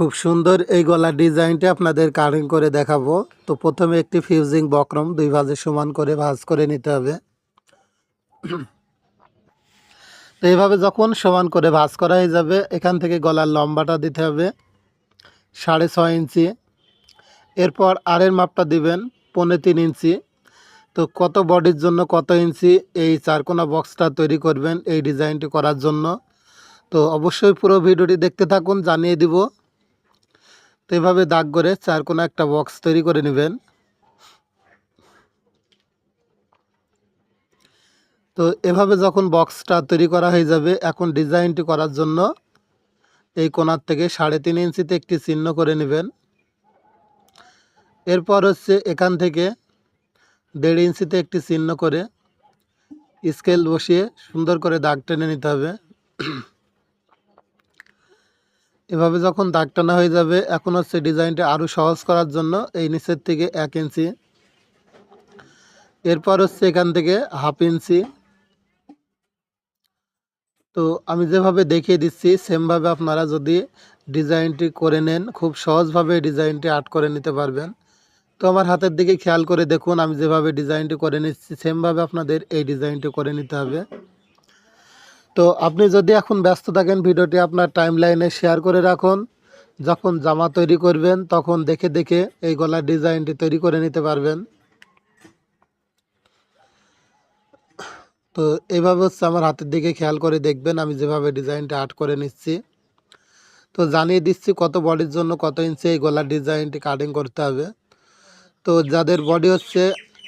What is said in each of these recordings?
খুব সুন্দর এই গলার ডিজাইনটি আপনাদের কাটিং করে দেখাবো। তো প্রথমে একটি ফিউজিং বক্রম, দুই ভাজে সমান করে ভাঁজ করে নিতে হবে। তো এইভাবে যখন সমান করে ভাঁজ করা হয়ে যাবে, এখান থেকে গলার লম্বাটা দিতে হবে সাড়ে ছয় ইঞ্চি। এরপর আরের মাপটা দিবেন পৌনে তিন ইঞ্চি। তো কত বডির জন্য কত ইঞ্চি, এই চারকোনা বক্সটা তৈরি করবেন এই ডিজাইনটি করার জন্য। তো অবশ্যই পুরো ভিডিওটি দেখতে থাকুন, জানিয়ে দিব। তো এভাবে দাগ করে চারকোনা একটা বক্স তৈরি করে নেবেন। তো এভাবে যখন বক্সটা তৈরি করা হয়ে যাবে, এখন ডিজাইনটি করার জন্য এই কোণার থেকে সাড়ে তিন ইঞ্চিতে একটি চিহ্ন করে নেবেন। এরপর হচ্ছে এখান থেকে দেড় ইঞ্চিতে একটি চিহ্ন করে স্কেল বসিয়ে সুন্দর করে দাগ টেনে নিতে হবে। এভাবে যখন দাগ টানা হয়ে যাবে, এখন হচ্ছে ডিজাইনটা আরও সহজ করার জন্য এই নিচের থেকে এক ইঞ্চি। এরপর হচ্ছে এখান থেকে হাফ ইঞ্চি। তো আমি যেভাবে দেখিয়ে দিচ্ছি, সেমভাবে আপনারা যদি ডিজাইনটি করে নেন, খুব সহজভাবে ডিজাইনটি আর্ট করে নিতে পারবেন। তো আমার হাতের দিকে খেয়াল করে দেখুন, আমি যেভাবে ডিজাইনটি করে নিচ্ছি, সেমভাবে আপনাদের এই ডিজাইনটি করে নিতে হবে। তো আপনি যদি এখন ব্যস্ত থাকেন, ভিডিওটি আপনার টাইম লাইনে শেয়ার করে রাখুন। যখন জামা তৈরি করবেন, তখন দেখে দেখে এই গলার ডিজাইনটি তৈরি করে নিতে পারবেন। তো এইভাবে হচ্ছে আমার হাতের দিকে খেয়াল করে দেখবেন, আমি যেভাবে ডিজাইনটা আর্ট করে নিচ্ছি। তো জানিয়ে দিচ্ছি কত বডির জন্য কত ইঞ্চি এই গলার ডিজাইনটি কাটিং করতে হবে। তো যাদের বডি হচ্ছে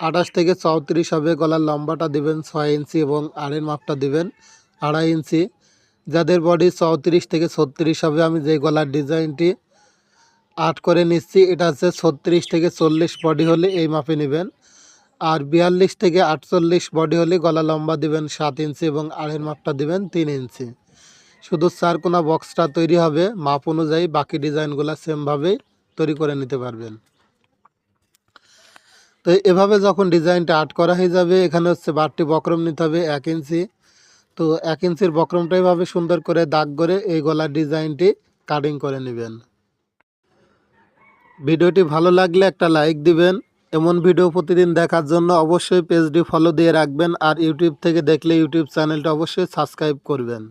আঠাশ থেকে চৌত্রিশ হবে, গলার লম্বাটা দিবেন ছয় ইঞ্চি এবং আড়ের মাপটা দিবেন। আড়াই ইঞ্চি। যাদের বডি চৌত্রিশ থেকে ছত্রিশ হবে, আমি যে গলার ডিজাইনটি আর্ট করে নিচ্ছি, এটা হচ্ছে ছত্রিশ থেকে চল্লিশ বডি হলে এই মাপে নেবেন। আর বিয়াল্লিশ থেকে আটচল্লিশ বডি হলে গলা লম্বা দিবেন সাত ইঞ্চি এবং আড়ের মাপটা দিবেন তিন ইঞ্চি। শুধু চার কোনা বক্সটা তৈরি হবে, মাপ অনুযায়ী বাকি ডিজাইনগুলো সেমভাবেই তৈরি করে নিতে পারবেন। তো এভাবে যখন ডিজাইনটা আর্ট করা হয়ে যাবে, এখানে হচ্ছে বারটি বক্রম নিতে হবে এক ইঞ্চি। তো এক ইঞ্চির বক্রমটা এভাবে সুন্দর করে দাগ করে এই গলার ডিজাইনটি কাটিং করে নেবেন। ভিডিওটি ভালো লাগলে একটা লাইক দিবেন। এমন ভিডিও প্রতিদিন দেখার জন্য অবশ্যই পেজটি ফলো দিয়ে রাখবেন আর ইউটিউব থেকে দেখলে ইউটিউব চ্যানেলটা অবশ্যই সাবস্ক্রাইব করবেন।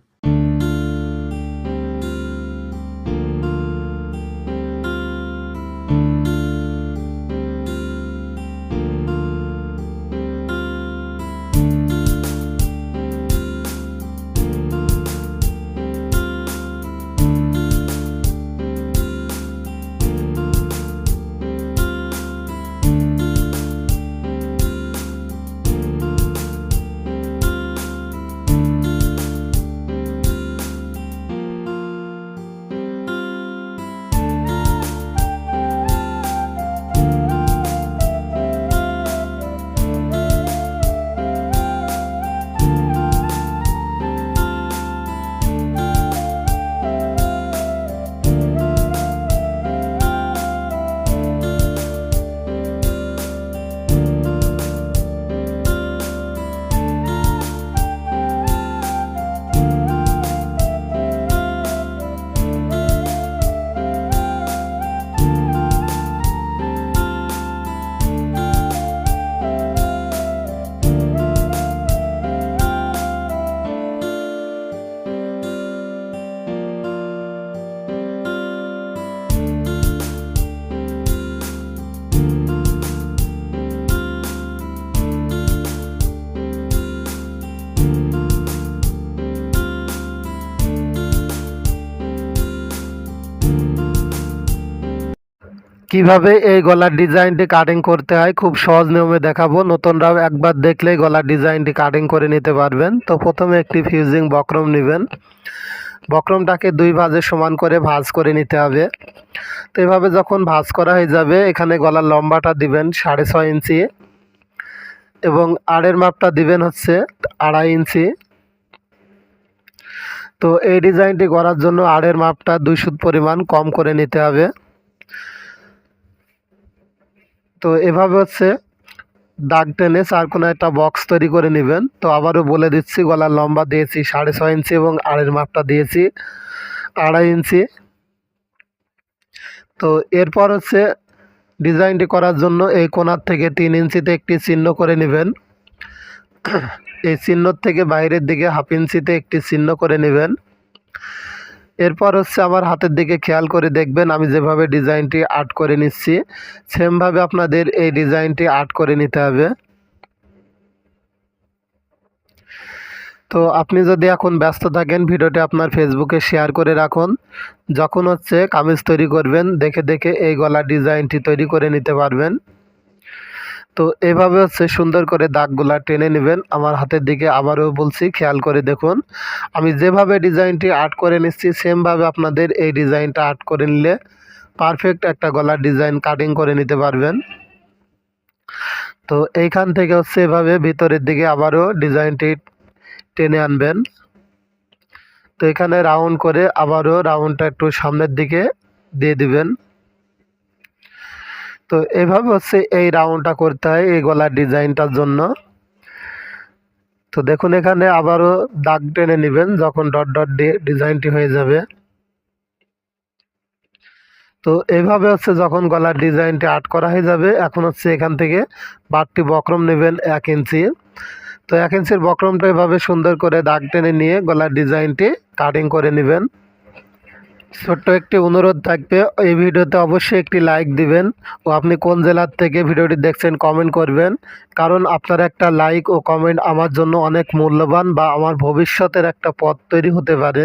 কীভাবে এই গলার ডিজাইনটি কাটিং করতে হয় খুব সহজ নিয়মে দেখাবো। নতুনরাও একবার দেখলেই গলার ডিজাইনটি কাটিং করে নিতে পারবেন। তো প্রথমে একটি ফিউজিং বক্রম নেবেন। বক্রমটাকে দুই ভাজে সমান করে ভাঁজ করে নিতে হবে। তো এভাবে যখন ভাঁজ করা হয়ে যাবে, এখানে গলার লম্বাটা দিবেন সাড়ে ছয় ইঞ্চি এবং আড়ের মাপটা দিবেন হচ্ছে আড়াই ইঞ্চি। তো এই ডিজাইনটি করার জন্য আড়ের মাপটা দুই সুত পরিমাণ কম করে নিতে হবে। তো এভাবে হচ্ছে দাগ টেনে চার কোনো একটা বক্স তৈরি করে নেবেন। তো আবারও বলে দিচ্ছি, গলার লম্বা দিয়েছি সাড়ে ছয় ইঞ্চি এবং আড়ের মাপটা দিয়েছি, আড়াই ইঞ্চি। তো এরপর হচ্ছে ডিজাইনটি করার জন্য এই কোণার থেকে তিন ইঞ্চিতে একটি চিহ্ন করে নেবেন। এই চিহ্নর থেকে বাইরের দিকে হাফ ইঞ্চিতে একটি চিহ্ন করে নেবেন। এরপর হচ্ছে আমার হাতের দিকে খেয়াল করে দেখবেন আমি যেভাবে ডিজাইনটি আর্ট করে নিচ্ছি, সেমভাবে আপনাদের এই ডিজাইনটি আর্ট করে নিতে হবে। তো আপনি যদি এখন ব্যস্ত থাকেন, ভিডিওটি আপনার ফেসবুকে শেয়ার করে রাখুন। যখন হচ্ছে কামিজ তৈরি করবেন, দেখে দেখে এই গলার ডিজাইনটি তৈরি করে নিতে পারবেন। তো এভাবে হচ্ছে সুন্দর করে দাগগুলা টেনে নেবেন। আমার হাতের দিকে আবারও বলছি, খেয়াল করে দেখুন। আমি যেভাবে ডিজাইনটি আর্ট করে নিচ্ছি, সেমভাবে আপনাদের এই ডিজাইনটা আর্ট করে নিলে পারফেক্ট একটা গলার ডিজাইন কাটিং করে নিতে পারবেন। তো এইখান থেকে হচ্ছে এভাবে ভিতরের দিকে আবারও ডিজাইনটি টেনে আনবেন। তো এখানে রাউন্ড করে আবারও রাউন্ডটা একটু সামনের দিকে দিয়ে দিবেন। তো এভাবে হচ্ছে এই রাউন্ডটা করতে হয় এই গলার ডিজাইনটার জন্য। তো দেখুন এখানে আবারও দাগ টেনে নেবেন যখন ডট ডট ডিজাইনটি হয়ে যাবে। তো এইভাবে হচ্ছে যখন গলার ডিজাইনটি আর্ট করা হয়ে যাবে, এখন হচ্ছে এখান থেকে বারটি বক্রম নেবেন এক ইঞ্চি। তো এক ইঞ্চির বক্রমটা এভাবে সুন্দর করে দাগ টেনে নিয়ে গলার ডিজাইনটি কাটিং করে নেবেন। ছোট্ট একটি অনুরোধ থাকবে, এই ভিডিওতে অবশ্যই একটি লাইক দিবেন ও আপনি কোন জেলার থেকে ভিডিওটি দেখছেন কমেন্ট করবেন। কারণ আপনার একটা লাইক ও কমেন্ট আমার জন্য অনেক মূল্যবান বা আমার ভবিষ্যতের একটা পথ তৈরি হতে পারে।